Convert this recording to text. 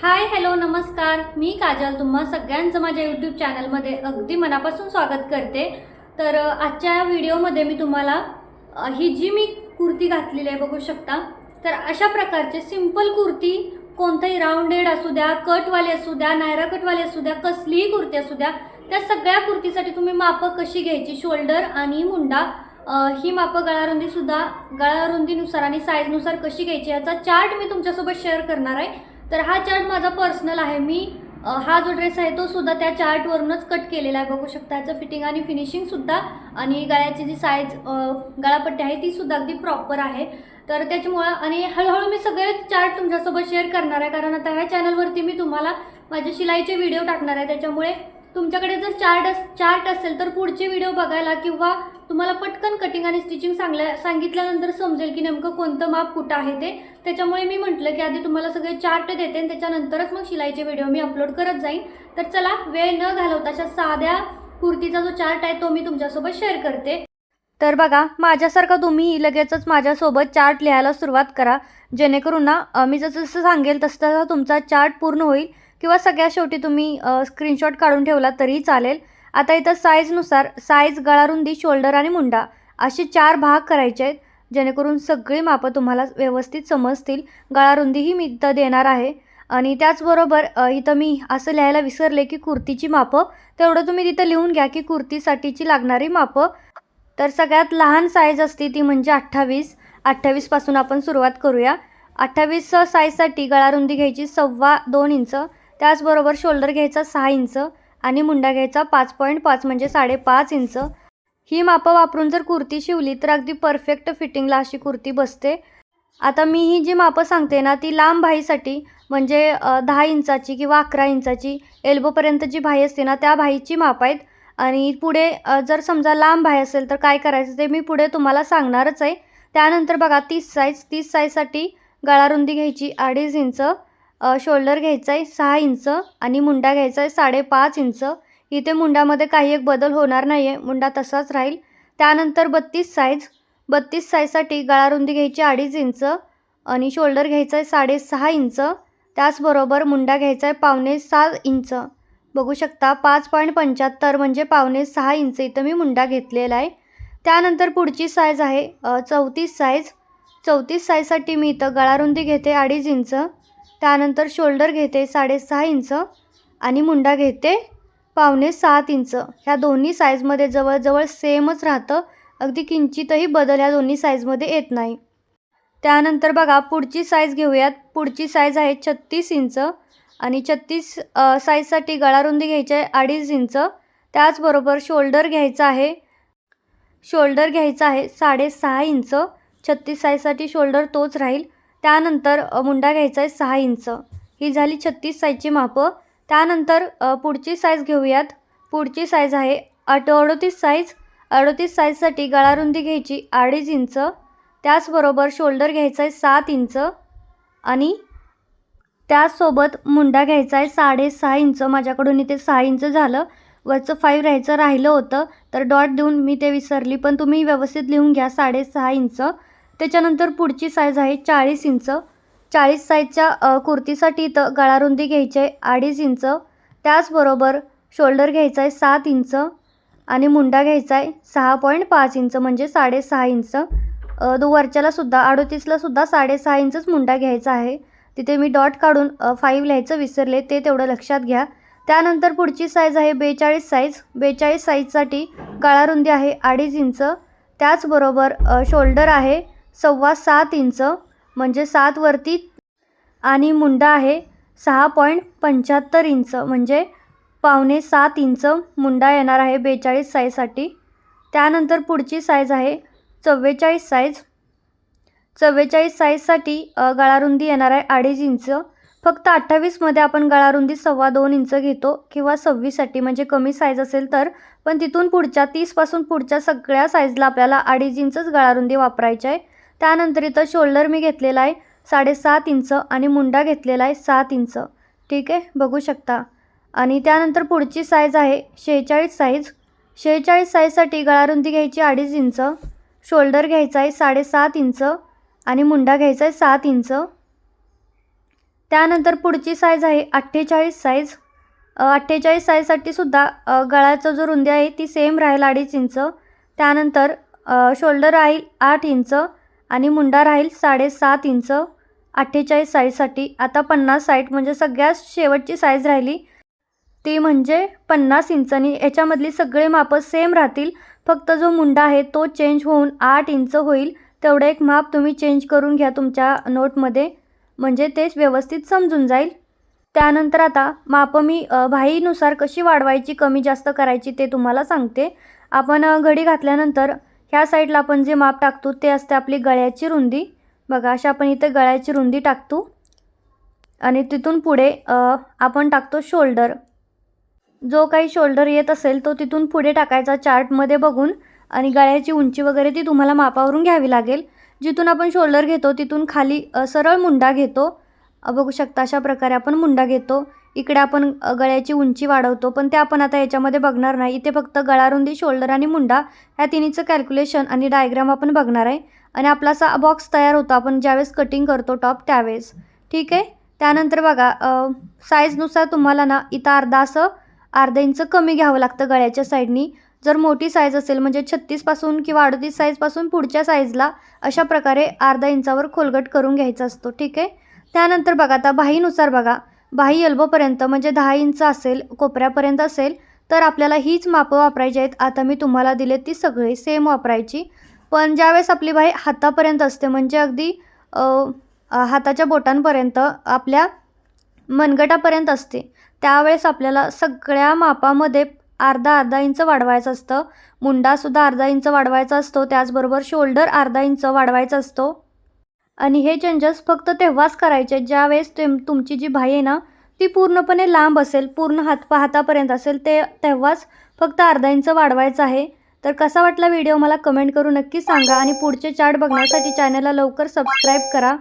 Hi hello नमस्कार. मी काजल. तुम्हा सगळ्यांचं माझ्या यूट्यूब चॅनलमध्ये अगदी मनापासून स्वागत करते. तर आजच्या व्हिडिओमध्ये मी तुम्हाला ही जी मी कुर्ती घातलेली आहे बघू शकता. तर अशा प्रकारचे सिंपल कुर्ती कोणताही राऊंडेड असू द्या कटवाली असू द्या नायरा कटवाली असू द्या कसलीही कुर्ती असू द्या त्या सगळ्या कुर्तीसाठी तुम्ही मापं कशी घ्यायची? शोल्डर आणि मुंडा. ही मापं गळारुंदीसुद्धा गळारुंदीनुसार आणि साईजनुसार कशी घ्यायची याचा चार्ट मी तुमच्यासोबत शेअर करणार आहे. तर हा चार्ट माझा पर्सनल आहे. मी हा जो ड्रेस आहे तो सुद्धा त्या चार्टवरूनच कट केलेला आहे. बघू शकता याचं फिटिंग आणि फिनिशिंगसुद्धा आणि गळ्याची जी साईज गळापट्टी आहे ती सुद्धा अगदी प्रॉपर आहे. तर त्याच्यामुळं आणि हळूहळू मी सगळे चार्ट तुमच्यासोबत शेअर करणार आहे. कारण आता ह्या चॅनलवरती मी तुम्हाला माझे शिलाईचे व्हिडिओ टाकणार आहे. त्याच्यामुळे तुमच्याकडे जर चार्ट अस चार्ट असेल तर पुढचे व्हिडिओ बघायला किंवा तुम्हाला पटकन कटिंग आणि स्टिचिंग सांगल्या सांगितल्यानंतर समजेल की नेमकं कोणतं माप कुठं आहे ते. त्याच्यामुळे मी म्हटलं की आधी तुम्हाला सगळे चार्ट देते आणि त्याच्यानंतरच मग शिलाईचे व्हिडिओ मी अपलोड करत जाईन. तर चला वेळ न घालवता अशा साध्या कुर्तीचा जो चार्ट आहे तो मी तुमच्यासोबत शेअर करते. तर बघा माझ्यासारखं तुम्ही लगेचच माझ्यासोबत चार्ट लिहायला सुरुवात करा. जेणेकरून ना मी जसं जसं सांगेल तसं तसं तुमचा चार्ट पूर्ण होईल. किंवा सगळ्या शेवटी तुम्ही स्क्रीनशॉट काढून ठेवला तरीही चालेल. आता इथं साईजनुसार साईज गळारुंदी शोल्डर आणि मुंडा असे चार भाग करायचे आहेत जेणेकरून सगळी मापं तुम्हाला व्यवस्थित समजतील. गळारुंदीही मी इथं देणार आहे. आणि त्याचबरोबर इथं मी असं लिहायला विसरले की कुर्तीची मापं. तेवढं तुम्ही तिथं लिहून घ्या की कुर्तीसाठीची लागणारी मापं. तर सगळ्यात लहान साईज असते ती म्हणजे अठ्ठावीस. अठ्ठावीसपासून आपण सुरुवात करूया. अठ्ठावीस साईजसाठी गळारुंदी घ्यायची सव्वा दोन इंच. त्याचबरोबर शोल्डर घ्यायचा सहा इंच आणि मुंडा घ्यायचा पाच पॉईंट पाच म्हणजे साडेपाच इंच. ही मापं वापरून जर कुर्ती शिवली तर अगदी परफेक्ट फिटिंगला अशी कुर्ती बसते. आता मी ही जी मापं सांगते ना ती लांब भाईसाठी म्हणजे दहा इंचाची किंवा अकरा इंचाची एल्बोपर्यंत जी भाई असते ना त्या भाईची माप आहेत. आणि पुढे जर समजा लांब भाई असेल तर काय करायचं ते मी पुढे तुम्हाला सांगणारच आहे. त्यानंतर बघा तीस साईज तीस साईजसाठी गळारुंदी घ्यायची अडीच इंच. शोल्डर घ्यायचा आहे सहा इंच आणि मुंडा घ्यायचा आहे साडेपाच इंच. इथे मुंडामध्ये काही एक बदल होणार नाही आहे मुंडा तसाच राहील. त्यानंतर बत्तीस साईज बत्तीस साईजसाठी गळारुंदी घ्यायची अडीच इंच आणि शोल्डर घ्यायचं आहे साडेसहा इंच. त्याचबरोबर मुंडा घ्यायचा आहे पावणे सहा इंच. बघू शकता पाच पॉईंट पंच्याहत्तर म्हणजे पावणे सहा इंच इथं मी मुंडा घेतलेला आहे. त्यानंतर पुढची साईज आहे चौतीस साईज चौतीस साईजसाठी मी इथं गळारुंदी घेते अडीच इंच. त्यानंतर शोल्डर घेते साडेसहा इंच आणि मुंडा घेते पावणे सात इंच. ह्या दोन्ही साईजमध्ये जवळजवळ सेमच राहतं. अगदी किंचितही बदल ह्या दोन्ही साईजमध्ये येत नाही. त्यानंतर बघा पुढची साईज घेऊयात. पुढची साईज आहे छत्तीस इंच आणि छत्तीस साईजसाठी गळारुंदी घ्यायची आहे अडीच इंच. त्याचबरोबर शोल्डर घ्यायचं आहे. शोल्डर घ्यायचा आहे साडेसहा इंच. छत्तीस साईजसाठी शोल्डर तोच राहील. त्यानंतर मुंडा घ्यायचा आहे सहा इंच. ही झाली छत्तीस साईजची मापं. त्यानंतर पुढची साईज घेऊयात. पुढची साईज आहे अट अडोतीस साईज. अडोतीस साईजसाठी गळारुंदी घ्यायची अडीच इंच. त्याचबरोबर शोल्डर घ्यायचा आहे सात इंच. आणि त्याचसोबत मुंडा घ्यायचा आहे साडेसहा इंच. माझ्याकडून इथे सहा इंच झालं. वरचं फाईव्ह राहायचं राहिलं होतं. तर डॉट देऊन मी ते विसरली. पण तुम्ही व्यवस्थित लिहून घ्या साडेसहा इंच. त्याच्यानंतर पुढची साईज आहे चाळीस इंच. चाळीस साईजच्या कुर्तीसाठी इथं गळारुंदी घ्यायची आहे अडीच इंच. त्याचबरोबर शोल्डर घ्यायचा आहे सात इंच आणि मुंडा घ्यायचा आहे सहा पॉईंट पाच इंच म्हणजे साडेसहा इंच. दो वरच्याला सुद्धा सुद्धा साडेसहा इंचच मुंडा घ्यायचा आहे. तिथे मी डॉट काढून फाईव्ह लिहायचं विसरले ते तेवढं लक्षात घ्या. त्यानंतर पुढची साईज आहे बेचाळीस साईज बेचाळीस साईजसाठी गळारुंदी आहे अडीच इंच. त्याचबरोबर शोल्डर आहे सव्वा सात इंच म्हणजे सातवरती आणि मुंडा आहे सहा पॉईंट पंच्याहत्तर इंच म्हणजे पावणे सात इंच मुंडा येणार आहे बेचाळीस साईजसाठी त्यानंतर पुढची साईज आहे चव्वेचाळीस साईज चव्वेचाळीस साईजसाठी गळारुंदी येणार आहे अडीच इंच. फक्त अठ्ठावीसमध्ये आपण गळारुंदी सव्वा दोन इंच घेतो किंवा सव्वीससाठी म्हणजे कमी साईज असेल तर. पण तिथून पुढच्या तीसपासून पुढच्या सगळ्या साईजला आपल्याला अडीच इंचच गळारुंदी वापरायची आहे. त्यानंतर इथं शोल्डर मी घेतलेला आहे साडेसात इंच आणि मुंडा घेतलेला आहे सात इंच. ठीक आहे? बघू शकता. आणि त्यानंतर पुढची साईज आहे शेहेचाळीस साईज शेहेचाळीस साईजसाठी गळारुंदी घ्यायची अडीच इंच. शोल्डर घ्यायचा आहे साडेसात इंच आणि मुंडा घ्यायचा आहे सात इंच. त्यानंतर पुढची साईज आहे अठ्ठेचाळीस साईज अठ्ठेचाळीस साईजसाठी सुद्धा गळ्याचा जो रुंदी आहे ती सेम राहील अडीच इंच. त्यानंतर शोल्डर राहील आठ इंच. आणि मुंडा राहील साडेसात इंच अठ्ठेचाळीस साईजसाठी. आता पन्नास साईट म्हणजे सगळ्यात शेवटची साईज राहिली. ती म्हणजे पन्नास इंचनी याच्यामधली सगळे मापं सेम राहतील. फक्त जो मुंडा आहे तो चेंज होऊन आठ इंच होईल. तेवढं एक माप तुम्ही चेंज करून घ्या तुमच्या नोटमध्ये. म्हणजे तेच व्यवस्थित समजून जाईल. त्यानंतर आता मापं मी भाईनुसार कशी वाढवायची कमी जास्त करायची ते तुम्हाला सांगते. आपण घडी घातल्यानंतर ह्या साईडला आपण जे माप टाकतो ते असते आपली गळ्याची रुंदी. बघा अशा आपण इथे गळ्याची रुंदी टाकतो. आणि तिथून पुढे आपण टाकतो शोल्डर. जो काही शोल्डर येत असेल तो तिथून पुढे टाकायचा चार्टमध्ये बघून आणि गळ्याची उंची वगैरे ती तुम्हाला मापावरून घ्यावी लागेल. जिथून आपण शोल्डर घेतो तिथून खाली सरळ मुंडा घेतो. बघू शकता अशा प्रकारे आपण मुंडा घेतो. इकडे आपण गळ्याची उंची वाढवतो पण ते आपण आता याच्यामध्ये बघणार नाही. इथे फक्त गळारुंदी शोल्डर आणि मुंडा ह्या तिन्हीचं कॅल्क्युलेशन आणि डायग्राम आपण बघणार आहे. आणि आपला असा बॉक्स तयार होतो. आपण ज्यावेळेस कटिंग करतो टॉप त्यावेळेस. ठीक आहे? त्यानंतर बघा साईजनुसार तुम्हाला ना इथं अर्धा असं अर्धा इंच कमी घ्यावं लागतं गळ्याच्या साईडनी जर मोठी साईज असेल म्हणजे छत्तीसपासून किंवा अडतीस साईजपासून पुढच्या साईजला अशा प्रकारे अर्धा इंचावर खोलगट करून घ्यायचा असतो. ठीक आहे? त्यानंतर बघा आता बाहीनुसार बघा. बाही एल्बोपर्यंत म्हणजे दहा इंच असेल कोपऱ्यापर्यंत असेल तर आपल्याला हीच मापं वापरायची आहेत. आता मी तुम्हाला दिले ती सगळी सेम वापरायची. पण ज्यावेळेस आपली बाही हातापर्यंत असते म्हणजे अगदी हाताच्या बोटांपर्यंत आपल्या मनगटापर्यंत असते त्यावेळेस आपल्याला सगळ्या मापामध्ये अर्धा अर्धा इंच वाढवायचं असतं. मुंडासुद्धा अर्धा इंच वाढवायचा असतो त्याचबरोबर शोल्डर अर्धा इंच वाढवायचा असतो. आणि हे चेंजेस फक्त तेव्हाच करायचे ज्यावेळेस ते तुमची जी बाही आहे ना ती पूर्णपणे लांब असेल पूर्ण हात हातापर्यंत असेल ते तेव्हाच फक्त अर्धा इंच वाढवायचं आहे. तर कसा वाटला व्हिडिओ मला कमेंट करून नक्की सांगा आणि पुढचे चार्ट बघण्यासाठी चॅनलला लवकर सबस्क्राईब करा.